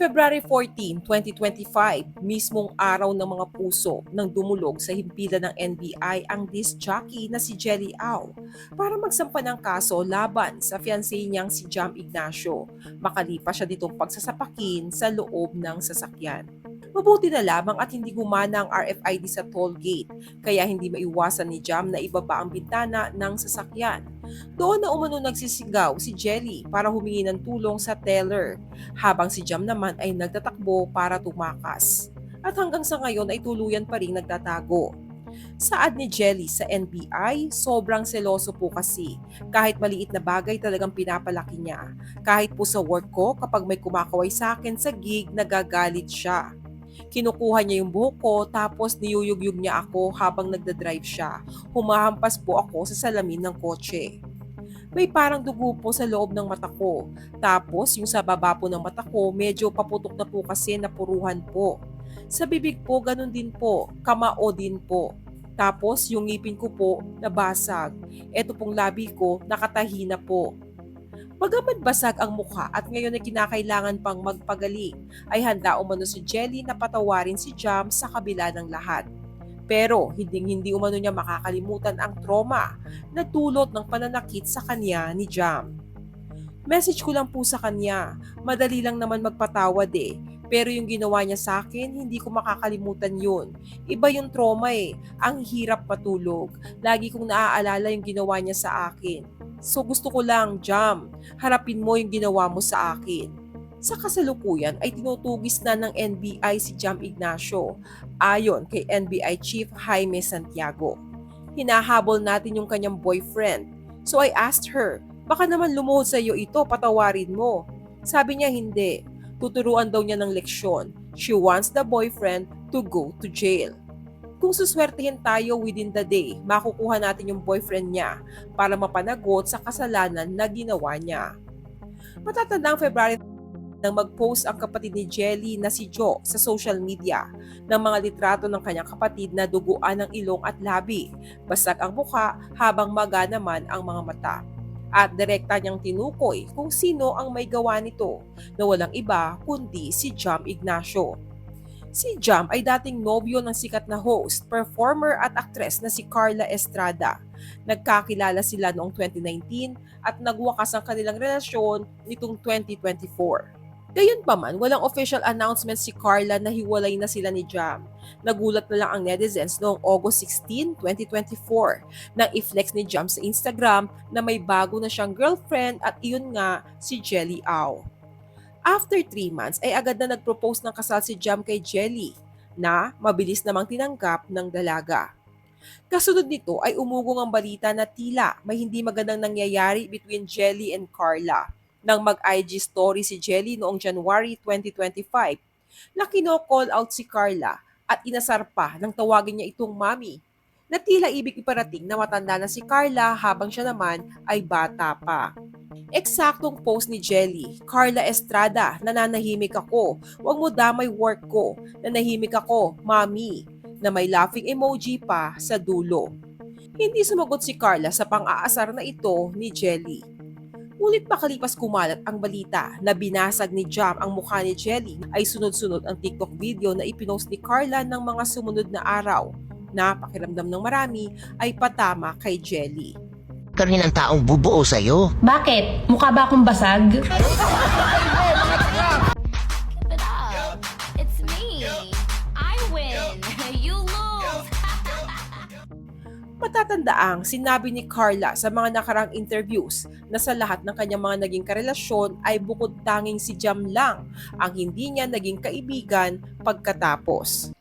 February 14, 2025, mismong araw ng mga puso nang dumulog sa himpilan ng NBI ang disc jockey na si Jelly Au para magsampa ng kaso laban sa fiancé niyang si Jam Ignacio. Makalipas siya ditong pagsasapakin sa loob ng sasakyan. Mabuti na lamang at hindi gumana ang RFID sa toll gate, kaya hindi maiwasan ni Jam na ibaba ang bintana ng sasakyan. Doon na umano nagsisigaw si Jelly para humingi ng tulong sa teller, habang si Jam naman ay nagtatakbo para tumakas. At hanggang sa ngayon ay tuluyan pa rin nagtatago. Saad ni Jelly sa NBI, sobrang seloso po kasi. Kahit maliit na bagay talagang pinapalaki niya. Kahit po sa work ko, kapag may kumakaway sa akin sa gig, nagagalit siya. Kinukuha niya yung buhok ko tapos niyuyugyug niya ako habang nagdadrive siya. Humahampas po ako sa salamin ng kotse. May parang dugo po sa loob ng mata ko. Tapos yung sa baba po ng mata ko, medyo paputok na po kasi napuruhan po. Sa bibig po, ganun din po. Kamao din po. Tapos yung ngipin ko po, nabasag. Ito pong labi ko, nakatahi na po. Bagaman basag ang mukha at ngayon ay kinakailangan pang magpagaling, ay handa umano si Jelly na patawarin si Jam sa kabila ng lahat. Pero hindi hindi umano niya makakalimutan ang trauma na dulot ng pananakit sa kanya ni Jam. Message ko lang po sa kanya, madali lang naman magpatawad eh. Pero yung ginawa niya sa akin, hindi ko makakalimutan yun. Iba yung trauma eh. Ang hirap patulog. Lagi kong naaalala yung ginawa niya sa akin. So gusto ko lang, Jam, harapin mo yung ginawa mo sa akin. Sa kasalukuyan ay tinutugis na ng NBI si Jam Ignacio ayon kay NBI Chief Jaime Santiago. Hinahabol natin yung kanyang boyfriend. So I asked her, baka naman lumuhod sa iyo ito, patawarin mo. Sabi niya hindi. Tuturuan daw niya ng leksyon. She wants the boyfriend to go to jail. Kung suswertehin tayo within the day, makukuha natin yung boyfriend niya para mapanagot sa kasalanan na ginawa niya. Matatanda ang February nang mag-post ang kapatid ni Jelly na si Jo sa social media ng mga litrato ng kanyang kapatid na duguan ng ilong at labi, basag ang mukha habang maga naman ang mga mata. At direkta niyang tinukoy kung sino ang may gawa nito na walang iba kundi si Jam Ignacio. Si Jam ay dating nobyo ng sikat na host, performer at aktres na si Carla Estrada. Nagkakilala sila noong 2019 at nagwakas ang kanilang relasyon nitong 2024. Gayunpaman, walang official announcement si Carla na hiwalay na sila ni Jam. Nagulat na lang ang netizens noong August 16, 2024 nang i-flex ni Jam sa Instagram na may bago na siyang girlfriend at iyon nga si Jelly Au. After 3 months ay agad na nag-propose ng kasal si Jam kay Jelly na mabilis namang tinanggap ng dalaga. Kasunod nito ay umugong ang balita na tila may hindi magandang nangyayari between Jelly and Carla nang mag-IG story si Jelly noong January 2025 na kino-call out si Carla at inasar pa nang tawagin niya itong mami na tila ibig iparating na matanda na si Carla habang siya naman ay bata pa. Eksaktong post ni Jelly, Carla Estrada, nananahimik ako, huwag mo damay work ko, nanahimik ako, mami, na may laughing emoji pa sa dulo. Hindi sumagot si Carla sa pang-aasar na ito ni Jelly. Ngunit makalipas kumalat ang balita na binasag ni Jam ang mukha ni Jelly ay sunod-sunod ang TikTok video na ipinost ni Carla ng mga sumunod na araw na pakiramdam ng marami ay patama kay Jelly. Ka rin ang taong bubuo sa'yo. Bakit? Mukha ba akong basag? Keep it up. It's me. I win. You lose. Matatandaang sinabi ni Carla sa mga nakarang interviews na sa lahat ng kanyang mga naging karelasyon ay bukod tanging si Jam lang ang hindi niya naging kaibigan pagkatapos.